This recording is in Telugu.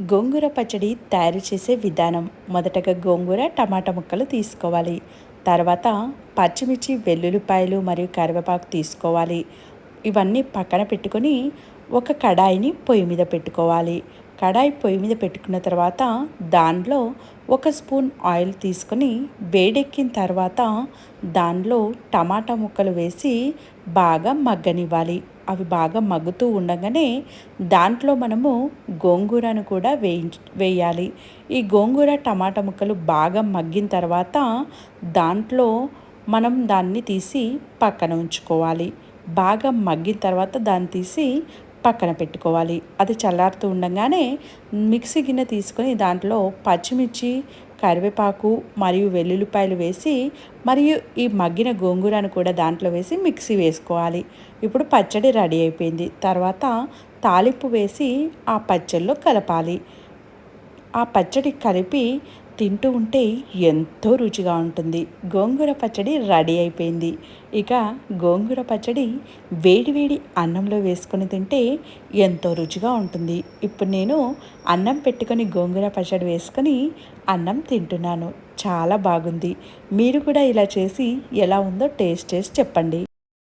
గోంగూర పచ్చడి తయారు చేసే విధానం. మొదటగా గోంగూర టమాటా ముక్కలు తీసుకోవాలి. తర్వాత పచ్చిమిర్చి వెల్లుల్లిపాయలు మరియు కరివేపాకు తీసుకోవాలి. ఇవన్నీ పక్కన పెట్టుకొని ఒక కడాయిని పొయ్యి మీద పెట్టుకోవాలి. కడాయి పొయ్యి మీద పెట్టుకున్న తర్వాత దానిలో ఒక స్పూన్ ఆయిల్ తీసుకొని వేడెక్కిన తర్వాత దానిలో టమాటా ముక్కలు వేసి బాగా మగ్గనివ్వాలి. అవి బాగా మగ్గుతూ ఉండగానే దాంట్లో మనము గోంగూరను కూడా వేయి వేయాలి. ఈ గోంగూర టమాటా ముక్కలు బాగా మగ్గిన తర్వాత దాంట్లో మనం దాన్ని తీసి పక్కన ఉంచుకోవాలి. బాగా మగ్గిన తర్వాత దాన్ని తీసి పక్కన పెట్టుకోవాలి. అది చల్లారుతూ ఉండగానే మిక్సీ గిన్నె తీసుకొని దాంట్లో పచ్చిమిర్చి కరివేపాకు మరియు వెల్లుల్లిపాయలు వేసి మరియు ఈ మగ్గిన గోంగూరను కూడా దాంట్లో వేసి మిక్సీ వేసుకోవాలి. ఇప్పుడు పచ్చడి రెడీ అయిపోయింది. తర్వాత తాలింపు వేసి ఆ పచ్చడిలో కలపాలి. ఆ పచ్చడి కలిపి తింటూ ఉంటే ఎంతో రుచిగా ఉంటుంది. గోంగూర పచ్చడి రెడీ అయిపోయింది. ఇక గోంగూర పచ్చడి వేడివేడి అన్నంలో వేసుకొని తింటే ఎంతో రుచిగా ఉంటుంది. ఇప్పుడు నేను అన్నం పెట్టుకొని గోంగూర పచ్చడి వేసుకొని అన్నం తింటున్నాను. చాలా బాగుంది. మీరు కూడా ఇలా చేసి ఎలా ఉందో టేస్ట్ చేసి చెప్పండి.